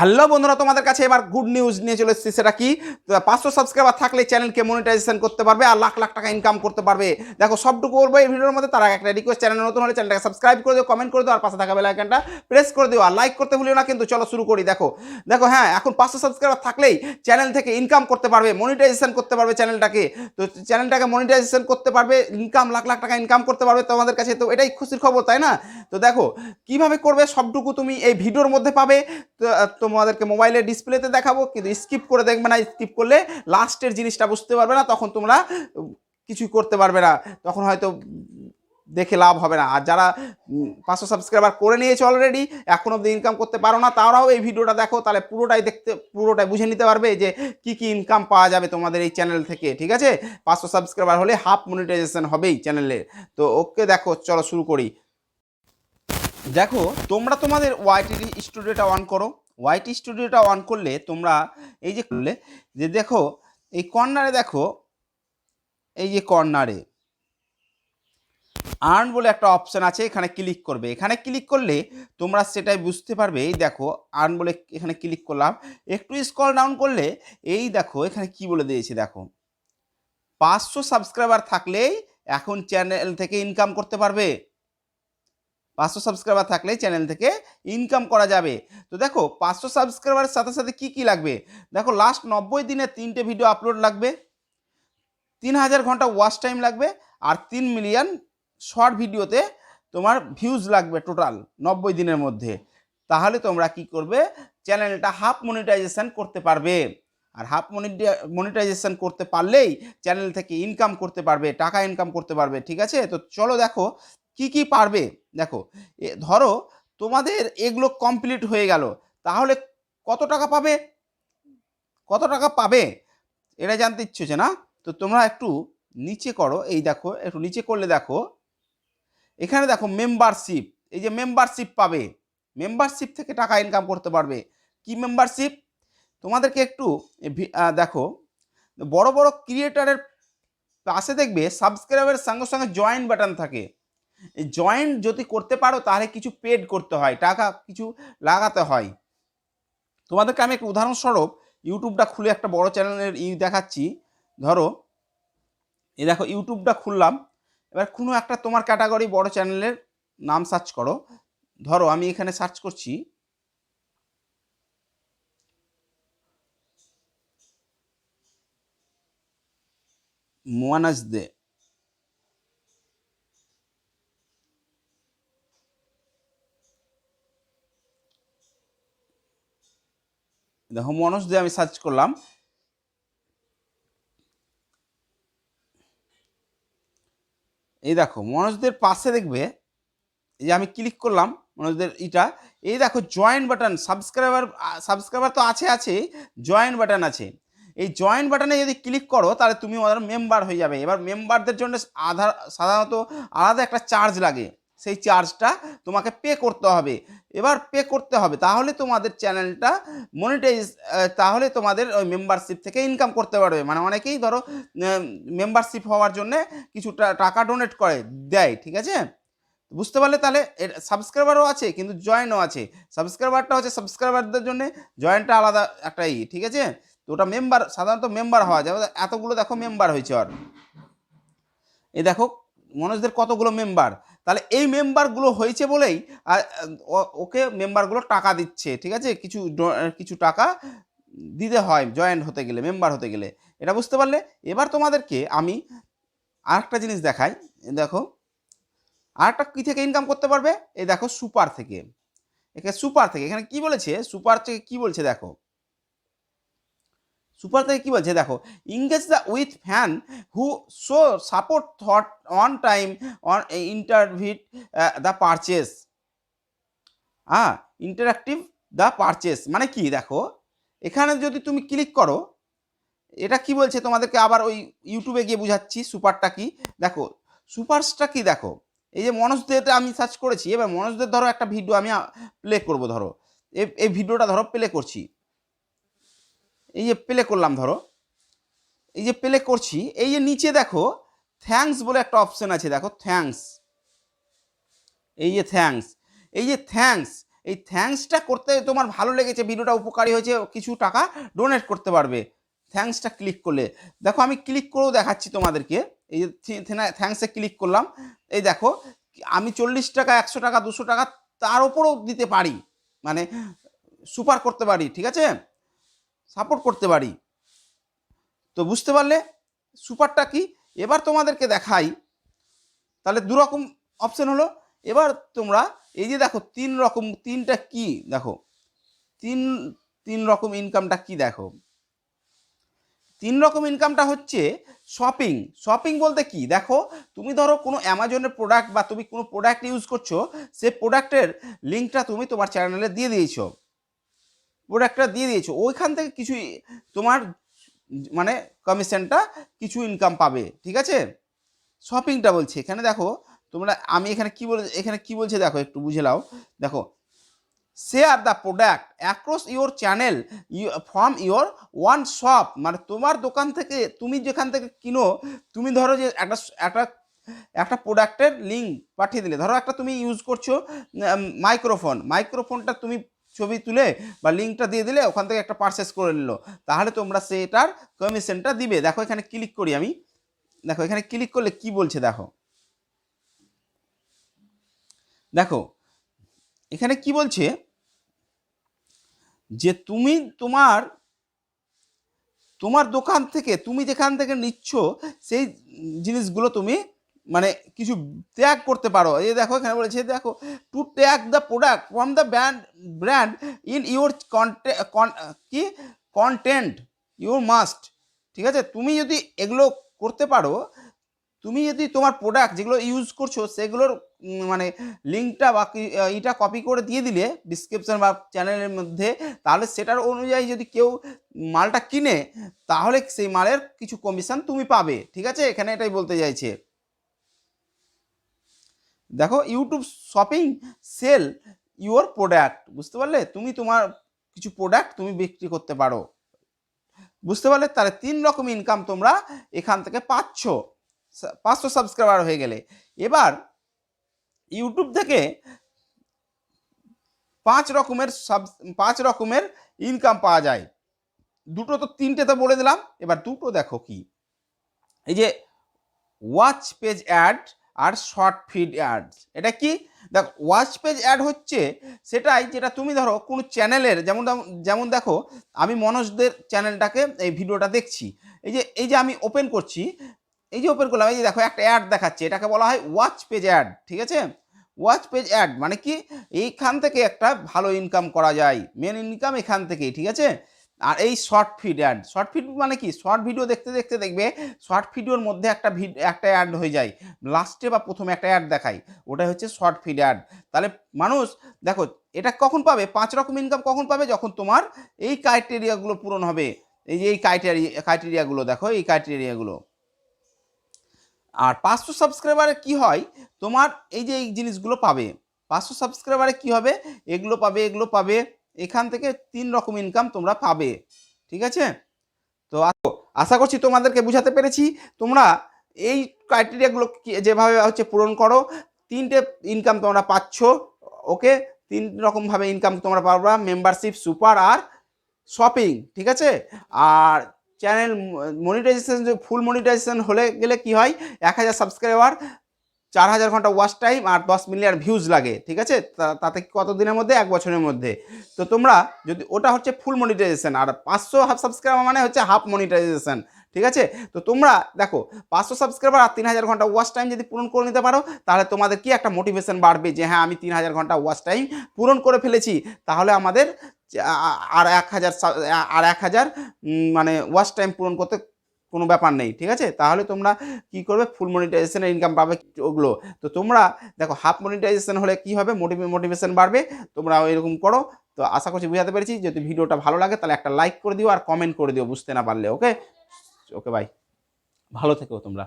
Hello বন্ধুরা তোমাদের কাছে এবার গুড নিউজ নিয়ে চলে এসেছি। সেটা কি? পাঁচশো সাবস্ক্রাইবার থাকলে চ্যানেলকে মনিটাইজেশন করতে পারবে আর লাখ লাখ টাকা ইনকাম করতে পারবে। দেখো সবটুকু করব এই ভিডিওর মধ্যে তারা একটা রিকোয়েস্ট চ্যানেল নতুন হলে চ্যানেলটাকে সাবস্ক্রাইব করে দিও কমেন্ট করে দিও আর পাশে থাকা বেল আইকনটা প্রেস করে দিও। আর লাইক করতে ভুলিও না কিন্তু চলো শুরু করি। দেখো দেখো হ্যাঁ এখন পাঁচশো সাবস্ক্রাইবার থাকলেই চ্যানেল থেকে ইনকাম করতে পারবে মনিটাইজেশন করতে পারবে চ্যানেলটাকে। তো চ্যানেলটাকে মনিটাইজেশন করতে পারবে ইনকাম লাখ লাখ টাকা ইনকাম করতে পারবে তোমাদের কাছে। তো এটাই খুশির খবর তাই না? তো দেখো কীভাবে করবে সবটুকু তুমি এই ভিডিওর মধ্যে পাবে। তো, তোমাদেরকে মোবাইলের ডিসপ্লেতে দেখাবো, কিন্তু স্কিপ করে দেখবে না স্কিপ করলে লাস্টের জিনিসটা বুঝতে পারবে না, তখন তোমরা কিছুই করতে পারবে না, তখন হয়তো দেখে লাভ হবে না। আর যারা পাঁচশো সাবস্ক্রাইবার করে নিয়েছে অলরেডি এখন অব্দি ইনকাম করতে পারো না, তারাও এই ভিডিওটা দেখো, তাহলে পুরোটাই দেখতে, পুরোটাই বুঝে নিতে পারবে যে কি কি ইনকাম পাওয়া যাবে তোমাদের এই চ্যানেল থেকে, ঠিক আছে? পাঁচশো সাবস্ক্রাইবার হলে হাফ মনিটাইজেশন হবেই চ্যানেলে তো ওকে দেখো, চলো শুরু করি। দেখো, তোমরা তোমাদের ওয়াইটি স্টুডিওটা অন করো। ওয়াইটি স্টুডিওটা অন করলে তোমরা এই যে করলে, যে দেখো, এই কর্নারে দেখো, এই যে কর্নারে আর্ন বলে একটা অপশান আছে, এখানে ক্লিক করবে। এখানে ক্লিক করলে তোমরা সেটাই বুঝতে পারবে, এই দেখো আর্ন বলে এখানে ক্লিক করলাম। একটু স্ক্রল ডাউন করলে এই দেখো, এখানে কি বলে দিয়েছে দেখো, পাঁচশো সাবস্ক্রাইবার থাকলেই এখন চ্যানেল থেকে ইনকাম করতে পারবে। পাঁচশো সাবস্ক্রাইবার থাকলে চ্যানেল থেকে ইনকাম করা যাবে। তো দেখো, পাঁচশো সাবস্ক্রাইবারের সাথে সাথে কি কি লাগবে? দেখো লাস্ট নব্বই দিনে তিনটে ভিডিও আপলোড লাগবে। তিন হাজার ঘণ্টা ওয়াচ টাইম লাগবে আর তিন মিলিয়ন শর্ট ভিডিওতে তোমার ভিউজ লাগবে টোটাল নব্বই দিনের মধ্যে। তাহলে তোমরা কি করবে? চ্যানেলটা হাফ মনিটাইজেশন করতে পারবে। আর হাফ মনিটাইজেশন করতে পারলেই চ্যানেল থেকে ইনকাম করতে পারবে, টাকা ইনকাম করতে পারবে, ঠিক আছে? তো চলো দেখো কি কি পারবে? দেখো ধরো তোমাদের এগুলো কমপ্লিট হয়ে গেল, তাহলে কত টাকা পাবে? কত টাকা পাবে? এটা জানতে ইচ্ছে হচ্ছে না? তো তোমরা একটু নিচে করো, এই দেখো, একটু নিচে করলে দেখো, এখানে দেখো মেম্বারশিপ এই যে মেম্বারশিপ পাবে মেম্বারশিপ থেকে টাকা ইনকাম করতে পারবে। কি মেম্বারশিপ তোমাদেরকে একটু দেখো, বড় বড় ক্রিয়েটারের পাশে দেখবে সাবস্ক্রাইবারের সঙ্গে সঙ্গে জয়েন বাটন থাকে। এই জয়েন যদি করতে পারো, তাহলে কিছু পেড করতে হয়, টাকা কিছু লাগাতে হয়। তোমাদেরকে আমি একটা উদাহরণস্বরূপ, ইউটিউবটা খুলে একটা বড় চ্যানেলের ই দেখাচ্ছি। ধরো এই দেখো, ইউটিউবটা খুললাম, এবার কোনো একটা তোমার ক্যাটাগরি বড় চ্যানেলের নাম সার্চ করো। ধরো, আমি এখানে সার্চ করছি মোয়ানাজ দে দেখো, মনোজ দিয়ে আমি সার্চ করলাম। এই দেখো, মনোজদের পাশে দেখবে, এই যে আমি ক্লিক করলাম মনোজদের ইটা, এই দেখো জয়েন বাটন সাবস্ক্রাইবার সাবস্ক্রাইবার তো আছে আছে জয়েন বাটন আছে। এই জয়েন বাটনে যদি ক্লিক করো, তাহলে তুমি ওদের মেম্বার হয়ে যাবে। এবার মেম্বারদের জন্য আধার, সাধারণত আলাদা একটা চার্জ লাগে। সেই চার্জটা তোমাকে পে করতে হবে। এবার পে করতে হবে, তাহলে তোমাদের চ্যানেলটা মনিটাইজ তাহলে তোমাদের ওই মেম্বারশিপ থেকে ইনকাম করতে পারবে। মানে অনেকেই ধরো মেম্বারশিপ হওয়ার জন্য কিছু টাকা ডোনেট করে, দেয়, ঠিক আছে? বুঝতে পারলে তাহলে সাবস্ক্রাইবারও আছে, কিন্তু জয়েনও আছে। সাবস্ক্রাইবারটা হচ্ছে সাবস্ক্রাইবারদের জন্য জয়েনটা আলাদা একটা ই, ঠিক আছে? তো ওটা মেম্বার সাধারণত মেম্বার হওয়া যায়। এতগুলো দেখো মেম্বার হয়েছে আর এই দেখো মনোজদের কতগুলো মেম্বার তাহলে এই মেম্বারগুলো হয়েছে বলেই ওকে মেম্বারগুলো টাকা দিচ্ছে, ঠিক আছে? কিছু কিছু টাকা দিতে হয় জয়েন্ট হতে গেলে মেম্বার হতে গেলে। এটা বুঝতে পারলে? এবার তোমাদেরকে আমি আরেকটা জিনিস দেখাই। দেখো, আরেকটা কী থেকে ইনকাম করতে পারবে? এই দেখো সুপার থেকে। এখানে সুপার থেকে। এখানে কি বলেছে? সুপার থেকে কি বলছে? দেখো সুপার থেকে কী বলছে? দেখো engage the with fan who show support thought on time on interview the purchase হ্যাঁ ইন্টারাক্টিভ দ্য পারচেস মানে কি? দেখো, এখানে যদি তুমি ক্লিক করো, এটা কি বলছে তোমাদেরকে? আবার ওই ইউটিউবে গিয়ে বুঝাচ্ছি সুপারটা কি? দেখো সুপারসটা কি? দেখো, এই যে মনোজদেরটা আমি সার্চ করেছি, এবার মনোজদের ধরো একটা ভিডিও আমি প্লে করব ধরো। এই ভিডিওটা ধরো প্লে করছি। এই যে প্লে করলাম ধরো, এই যে প্লে করছি, এই যে নিচে দেখো থ্যাঙ্কস বলে একটা অপশন আছে, দেখো থ্যাঙ্কস এই যে থ্যাঙ্কস এই যে থ্যাঙ্কস এই থ্যাঙ্কসটা করতে তোমার ভালো লেগেছে, ভিডিওটা উপকারী হয়েছে, কিছু টাকা ডোনেট করতে পারবে। থ্যাঙ্কসটা ক্লিক করলে। দেখো, আমি ক্লিক করেও দেখাচ্ছি তোমাদেরকে, এই যে থ্যাঙ্কসে ক্লিক করলাম। এই দেখো, আমি চল্লিশ টাকা, একশো টাকা, দুশো টাকা তার ওপরেও দিতে পারি মানে সুপার করতে পারি, ঠিক আছে? সাপোর্ট করতে পারি। তো বুঝতে পারলে সুপারটা কি? এবার তোমাদেরকে দেখাই। তাহলে দু রকম অপশন হলো। এবার তোমরা এই যে দেখো, তিন রকম, তিনটা কি? দেখো, তিন তিন রকম ইনকামটা কি দেখো? তিন রকম ইনকামটা হচ্ছে শপিং শপিং বলতে কি? দেখো, তুমি ধরো কোনো অ্যামাজনের প্রোডাক্ট বা তুমি কোনো প্রোডাক্ট ইউজ করছ, সে প্রোডাক্টের লিঙ্কটা তুমি তোমার চ্যানেলে দিয়ে দিয়েছ। প্রোডাক্টটা দিয়ে দিয়েছ। ওইখান থেকে কিছু তোমার মানে কমিশনটা কিছু ইনকাম পাবে, ঠিক আছে? শপিংটা বলছে। এখানে দেখো, তোমরা, আমি এখানে কি বলে, এখানে কি বলছে দেখো, একটু বুঝে নাও। দেখো share the product across your channel from your one shop মানে তোমার দোকান থেকে, তুমি যেখান থেকে কিনো, তুমি ধরো যে একটা একটা একটা প্রোডাক্টের লিঙ্ক পাঠিয়ে দিলে। ধরো একটা তুমি ইউজ করছ মাইক্রোফোন মাইক্রোফোনটা তুমি ছবি তুলে বা লিঙ্কটা দিয়ে দিলে ওখান থেকে একটা পারচেস করে নিল। তাহলে তোমরা সেটার কমিশনটা দিবে। দেখো এখানে ক্লিক করি আমি। দেখো এখানে ক্লিক করলে কি বলছে দেখো। দেখো, এখানে কি বলছে? যে তুমি তোমার তোমার দোকান থেকে, তুমি যেখান থেকে নিচ্ছ, সেই জিনিসগুলো তুমি মানে কিছু ত্যাগ করতে পারো। এই দেখো এখানে বলেছে দেখো to tag the product from the brand brand in your কন্টে কি? কন্টেন্ট ইউর মাস্ট ঠিক আছে? তুমি যদি এগুলো করতে পারো, তুমি যদি তোমার প্রোডাক্ট যেগুলো ইউজ করছ, সেগুলোর মানে লিঙ্কটা বা এটা কপি করে দিয়ে দিলে ডিসক্রিপশন বা চ্যানেলের মধ্যে, তাহলে সেটার অনুযায়ী যদি কেউ মালটা কিনে, তাহলে সেই মালের কিছু কমিশন তুমি পাবে, ঠিক আছে? এখানে এটাই বলতে চাইছে। দেখো YouTube shopping sell your product বুঝতে পারলে? তুমি তোমার কিছু প্রোডাক্ট তুমি বিক্রি করতে পারো। বুঝতে পারলে? তাহলে তিন রকম ইনকাম তোমরা এখান থেকে পাচ্ছ। পাঁচশো সাবস্ক্রাইবার হয়ে গেলে। এবার ইউটিউব থেকে পাঁচ রকমের সাব পাঁচ রকমের ইনকাম পাওয়া যায়। দুটো তো তিনটে তো বলে দিলাম। এবার দুটো দেখো কি? এই যে ওয়াচ পেজ অ্যাড আর শর্ট ফিড অ্যাডস এটা কি? দেখো ওয়াচ পেজ অ্যাড হচ্ছে সেটাই যেটা তুমি ধরো কোনো চ্যানেলের, যেমন যেমন দেখো, আমি মনোজদের চ্যানেলটাকে এই ভিডিওটা দেখছি। এই যে এই যে আমি ওপেন করছি, এই যে ওপেন করলাম, এই যে দেখো একটা অ্যাড দেখাচ্ছে, এটাকে বলা হয় ওয়াচ পেজ অ্যাড ঠিক আছে? ওয়াচ পেজ অ্যাড মানে কি? এইখান থেকে একটা ভালো ইনকাম করা যায়। মেন ইনকাম এখান থেকেই, ঠিক আছে? আর এই short feed ad short feed মানে কি? শর্ট ভিডিও দেখতে দেখতে দেখবে শর্ট ভিডিওর মধ্যে একটা ভিড একটা অ্যাড হয়ে যায়। লাস্টে বা প্রথমে একটা অ্যাড দেখায় ওটা হচ্ছে শর্ট ফিড অ্যাড তাহলে মানুষ, দেখো, এটা কখন পাবে? পাঁচ রকম ইনকাম কখন পাবে? যখন তোমার এই ক্রাইটেরিয়াগুলো পূরণ হবে। এই যে এই ক্রাইটেরিয়া ক্রাইটেরিয়াগুলো দেখো, এই ক্রাইটেরিয়াগুলো আর পাঁচশো সাবস্ক্রাইবারে কি হয়? তোমার এই যে এই জিনিসগুলো পাবে। পাঁচশো সাবস্ক্রাইবারে কি হবে? এগুলো পাবে এগুলো পাবে। এখান থেকে তিন রকম ইনকাম তোমরা পাবে, ঠিক আছে? তো আশা করছি তোমাদেরকে বুঝাতে পেরেছি। তোমরা এই ক্রাইটেরিয়াগুলো যেভাবে হচ্ছে পূরণ করো, তিনটে ইনকাম তোমরা পাচ্ছ ওকে তিন রকমভাবে ইনকাম তোমরা পাবা মেম্বারশিপ সুপার আর শপিং ঠিক আছে? আর চ্যানেল মনিটাইজেশন ফুল মনিটাইজেশন হলে গেলে কি হয়? এক হাজার সাবস্ক্রাইবার চার হাজার ঘণ্টা ওয়াচ টাইম আর দশ মিলিয়ন ভিউজ লাগে, ঠিক আছে? তাতে কত দিনের মধ্যে? এক বছরের মধ্যে। তো তোমরা যদি, ওটা হচ্ছে ফুল মনিটাইজেশন আর পাঁচশো হাফ সাবস্ক্রাইবার মানে হচ্ছে হাফ মনিটাইজেশন ঠিক আছে? তো তোমরা, দেখো, পাঁচশো সাবস্ক্রাইবার আর তিন হাজার ঘণ্টা ওয়াচ টাইম যদি পূরণ করে নিতে পারো, তাহলে তোমাদের কি একটা মোটিভেশন বাড়বে যে হ্যাঁ আমি তিন হাজার ঘণ্টা ওয়াচ টাইম পূরণ করে ফেলেছি। তাহলে আমাদের আর এক হাজার আর এক হাজার মানে ওয়াচ টাইম পূরণ করতে কোনো ব্যাপার নেই, ঠিক আছে? তাহলে তোমরা কি করবে? ফুল মনিটাইজেশনের ইনকাম পাবে ওগুলো। তো তোমরা দেখো হাফ মনিটাইজেশন হলে কি হবে? মোটিভেশন বাড়বে, তোমরা এরকম করো। তো আশা করছি বুঝাতে পেরেছি। যদি ভিডিওটা ভালো লাগে, তাহলে একটা লাইক করে দিও আর কমেন্ট করে দিও, বুঝতে না পারলে ওকে ওকে ভাই ভালো থেকো তোমরা।